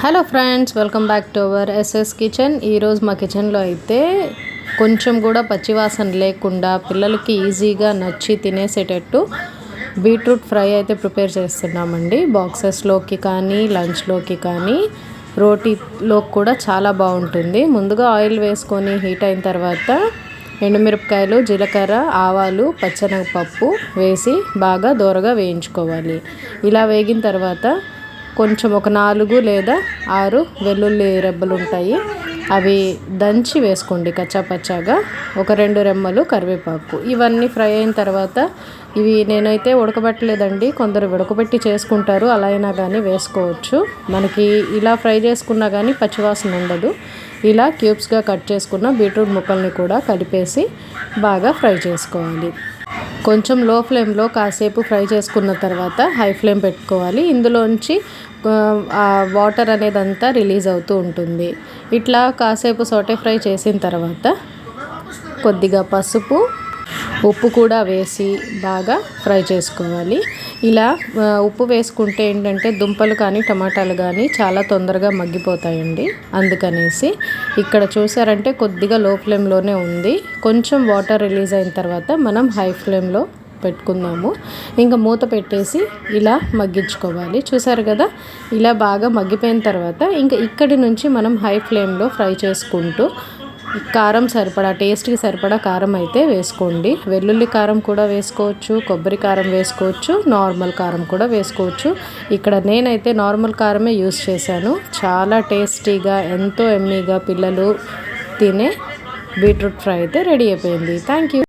Hello friends welcome back to our SS kitchen ఈరోజు మా కిచెన్లో అయితే కొంచెం కూడా పచ్చివాసన లేకుండా పిల్లలకి ఈజీగా నచ్చి తినేసేటట్టు బీట్రూట్ ఫ్రై అయితే ప్రిపేర్ చేస్తున్నామండి. బాక్సెస్లోకి కానీ లంచ్లోకి కానీ రోటీలోకి కూడా చాలా బాగుంటుంది. ముందుగా ఆయిల్ వేసుకొని హీట్ అయిన తర్వాత ఎండుమిరపకాయలు జీలకర్ర ఆవాలు పచ్చనగపప్పు వేసి బాగా దోరగా వేయించుకోవాలి. ఇలా వేగిన తర్వాత కొంచెం ఒక నాలుగు లేదా ఆరు వెల్లుల్లి రెబ్బలు ఉంటాయి అవి దంచి వేసుకోండి కచ్చాపచ్చాగా. ఒక రెండు రెమ్మలు కరివేపాకు. ఇవన్నీ ఫ్రై అయిన తర్వాత ఇవి నేనైతే ఉడకబెట్టలేదండి. కొందరు ఉడకబెట్టి చేసుకుంటారు. అలా అయినా కానీ వేసుకోవచ్చు. మనకి ఇలా ఫ్రై చేసుకున్నా కానీ పచ్చివాసన ఉండదు. ఇలా క్యూబ్స్గా కట్ చేసుకున్న బీట్రూట్ ముక్కల్ని కూడా కలిపేసి బాగా ఫ్రై చేసుకోవాలి. కొంచెం లో ఫ్లేమ్లో కాసేపు ఫ్రై చేసుకున్న తర్వాత హై ఫ్లేమ్ పెట్టుకోవాలి. ఇందులోంచి వాటర్ అనేది అంతా రిలీజ్ అవుతూ ఉంటుంది. ఇట్లా కాసేపు సోటే ఫ్రై చేసిన తర్వాత కొద్దిగా పసుపు ఉప్పు కూడా వేసి బాగా ఫ్రై చేసుకోవాలి. ఇలా ఉప్పు వేసుకుంటే ఏంటంటే దుంపలు కానీ టమాటాలు కానీ చాలా తొందరగా మగ్గిపోతాయండి. అందుకనేసి ఇక్కడ చూసారంటే కొద్దిగా లో ఫ్లేమ్లోనే ఉంది. కొంచెం వాటర్ రిలీజ్ అయిన తర్వాత మనం హై ఫ్లేమ్లో పెట్టుకుందాము. ఇంకా మూత పెట్టేసి ఇలా మగ్గించుకోవాలి. చూసారు కదా? ఇలా బాగా మగ్గిపోయిన తర్వాత ఇంకా ఇక్కడి నుంచి మనం హై ఫ్లేమ్లో ఫ్రై చేసుకుంటూ కారం సరిపడా టేస్ట్కి సరిపడా కారం అయితే వేసుకోండి. వెల్లుల్లి కారం కూడా వేసుకోవచ్చు కొబ్బరి కారం వేసుకోవచ్చు నార్మల్ కారం కూడా వేసుకోవచ్చు. ఇక్కడ నేనైతే నార్మల్ కారమే యూస్ చేశాను. చాలా టేస్టీగా ఎంతో ఎమ్మీగా పిల్లలు తినే బీట్రూట్ ఫ్రై అయితే రెడీ అయిపోయింది. Thank you